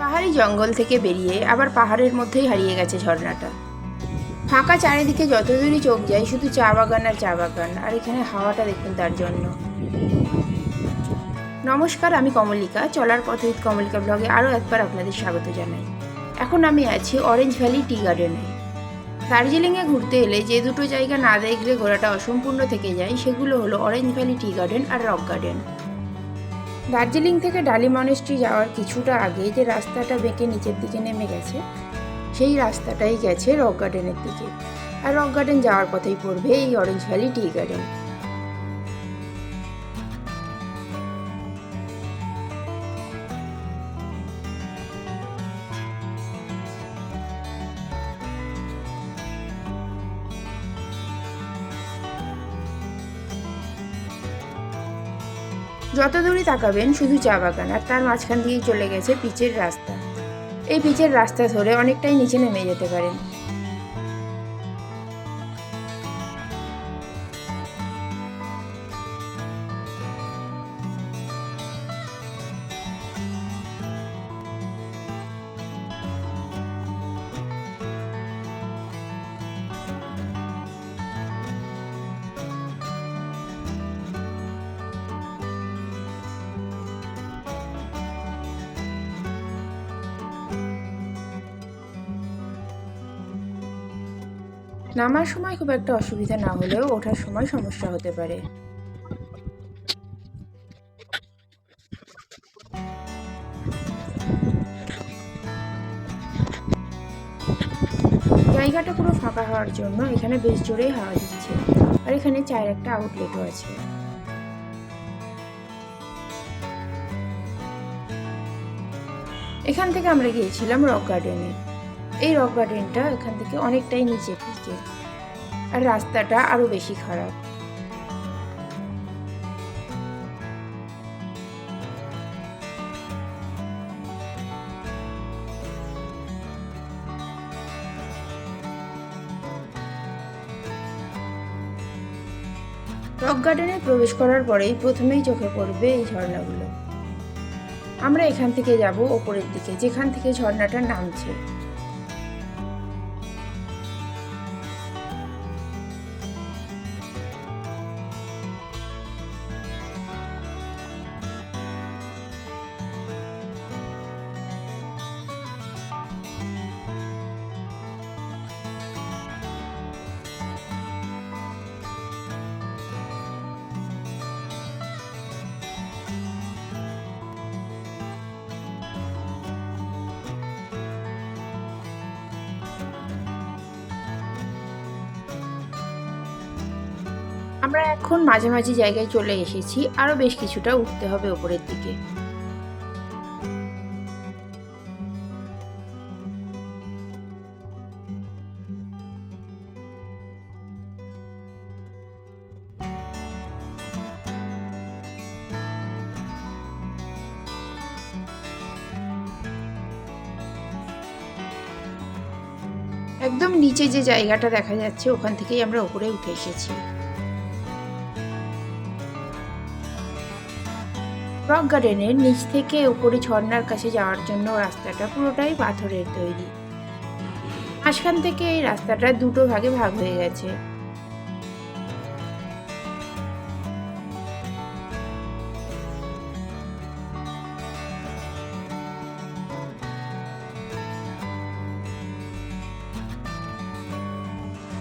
পাহাড়ি জঙ্গল থেকে বেরিয়ে আবার পাহাড়ের মধ্যেই হারিয়ে গেছে ঝর্ণাটা। ফাঁকা চারিদিকে যতদূরই চোখ যায়, শুধু চা বাগান আর চা বাগান, আর এখানে হাওয়াটা দেখুন তার জন্য। নমস্কার, আমি কমলিকা। চলার পথে কমলিকা ব্লগে আরও একবার আপনাদের স্বাগত জানাই। এখন আমি আছি অরেঞ্জ ভ্যালি টি গার্ডেনে দার্জিলিংয়ে ঘুরতে এলে যে দুটো জায়গা না দেখলে ঘোরাটা অসম্পূর্ণ থেকে যায়, সেগুলো হলো অরেঞ্জ ভ্যালি টি গার্ডেন আর রক গার্ডেন দার্জিলিং থেকে ডালি মনেস্ট্রি যাওয়ার কিছুটা আগে যে রাস্তাটা বেঁকে নিচের দিকে নেমে গেছে, সেই রাস্তাটাই গেছে রক গার্ডেনের দিকে। আর রক গার্ডেন যাওয়ার পথেই পড়বে এই অরেঞ্জ ভ্যালি টি গার্ডেন যত দূরে তাকাবেন, শুধু চা বাগান আর তার মাঝখান দিয়েই চলে গেছে পিচের রাস্তা। এই পিচের রাস্তা ধরে অনেকটাই নিচে নেমে যেতে পারেন। নামার সময় খুব একটা অসুবিধা না হলেও ওঠার সময় সমস্যা হতে পারে। জায়গাটা পুরো ফাঁকা হওয়ার জন্য এখানে বেশ জোরেই হাওয়া দিচ্ছে। আর এখানে চায়ের একটা আউটলেটও আছে। এখান থেকে আমরা গিয়েছিলাম রক গার্ডেনে। এই রক গার্ডেনটা এখান থেকে অনেকটাই নিচের দিকে আর রাস্তাটা আরও বেশি খারাপ। রক গার্ডেনে প্রবেশ করার পরেই প্রথমেই চোখে পড়বে এই ঝর্ণাগুলো। আমরা এখান থেকে যাব ওপরের দিকে, যেখান থেকে ঝর্ণাটা নামছে আমরা এখন মাঝামাঝি জায়গায় চলে এসেছি আরও বেশ কিছুটা উঠতে হবে ওপরের দিকে। একদম নিচে যে জায়গাটা দেখা যাচ্ছে, ওখান থেকেই আমরা উপরে উঠে এসেছি। রক গার্ডেনের নিচ থেকে উপরে ঝর্ণার কাছে যাওয়ার জন্য রাস্তাটা পুরোটাই পাথরের তৈরি। মাঝখান থেকে এই রাস্তাটা দুটো ভাগে ভাগ হয়ে গেছে।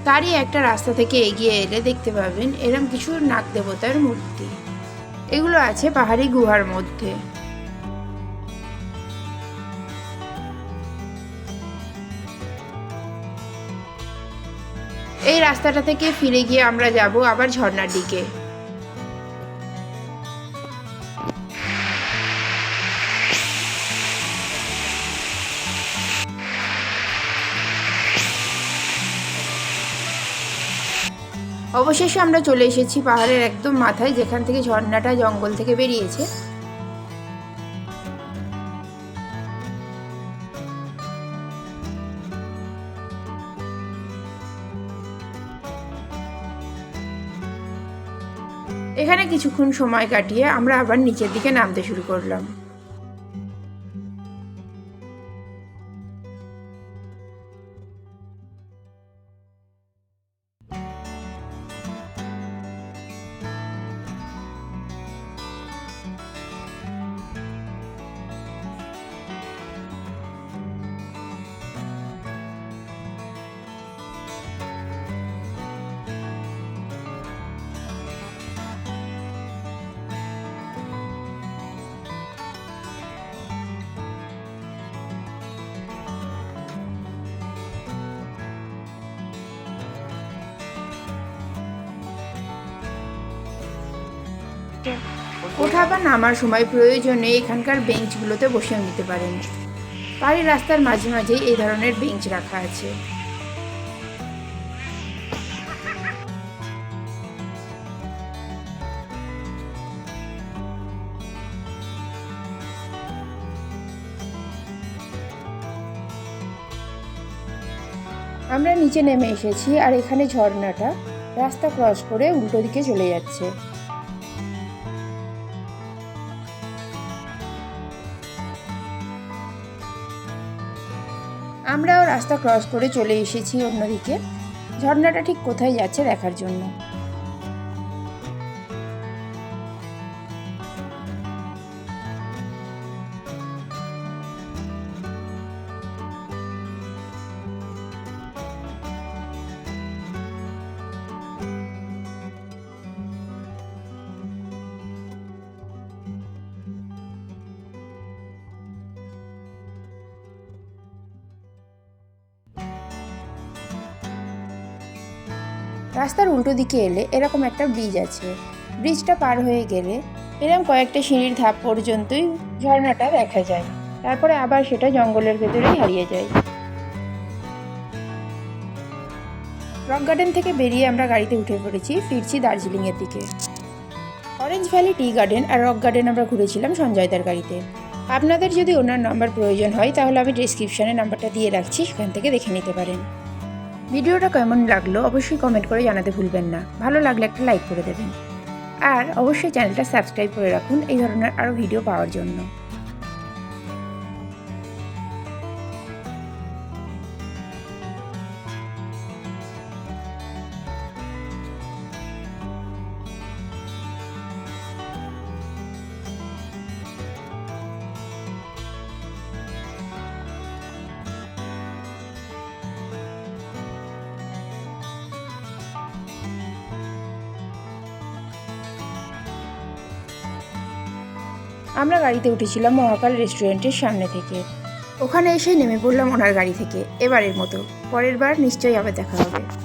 তারই একটা রাস্তা থেকে এগিয়ে এলে দেখতে পাবেন এরম কিছু নাগ দেবতার মূর্তি। এগুলো আছে পাহাড়ি গুহার মধ্যে। এই রাস্তাটা থেকে ফিরে গিয়ে আমরা যাব আবার ঝর্নার দিকে। অবশেষে আমরা চলে এসেছি পাহাড়ের একদম মাথায়, যেখান থেকে ঝর্ণাটা জঙ্গল থেকে বেরিয়েছে। এখানে কিছুক্ষণ সময় কাটিয়ে আমরা আবার নিচের দিকে নামতে শুরু করলাম। ওঠা বা নামার সময় প্রয়োজনে এখানকার বেঞ্চগুলোতে বসেও নিতে পারেন। বাড়ির রাস্তার মাঝে মাঝেই এই ধরনের বেঞ্চ রাখা আছে। আমরা নিচে নেমে এসেছি আর এখানে ঝর্ণাটা রাস্তা ক্রস করে উল্টো দিকে চলে যাচ্ছে। আমরাও রাস্তা ক্রস করে চলে এসেছি অন্যদিকে। ঝর্ণাটা ঠিক কোথায় যাচ্ছে দেখার জন্য। রাস্তার উল্টো দিকে এলে এরকম একটা ব্রিজ আছে। ব্রিজটা পার হয়ে গেলে এরকম কয়েকটা সিঁড়ির ধাপ পর্যন্তই ঝর্ণাটা দেখা যায়। তারপরে আবার সেটা জঙ্গলের ভেতরেই হারিয়ে যায়। রক গার্ডেন থেকে বেরিয়ে আমরা গাড়িতে উঠে পড়েছি, ফিরছি দার্জিলিংয়ের দিকে। অরেঞ্জ ভ্যালি টি গার্ডেন আর রক গার্ডেন আমরা ঘুরেছিলাম সঞ্জয়দার গাড়িতে। আপনাদের যদি ওনার নাম্বার প্রয়োজন হয়, তাহলে আমি ডিসক্রিপশানে নাম্বারটা দিয়ে রাখছি, সেখান থেকে দেখে নিতে পারেন। ভিডিওটা কেমন লাগল অবশ্যই কমেন্ট করে জানাতে ভুলবেন না। ভালো লাগলে একটা লাইক করে দেবেন। আর অবশ্যই চ্যানেলটা সাবস্ক্রাইব করে রাখুন এই ধরনের আরও ভিডিও পাওয়ার জন্য। আমরা গাড়িতে উঠেছিলাম মহাকাল রেস্টুরেন্টের সামনে থেকে। ওখানে এসে নেমে পড়লাম ওনার গাড়ি থেকে, এবারের মতো। পরের বার নিশ্চয়ই আবার দেখা হবে।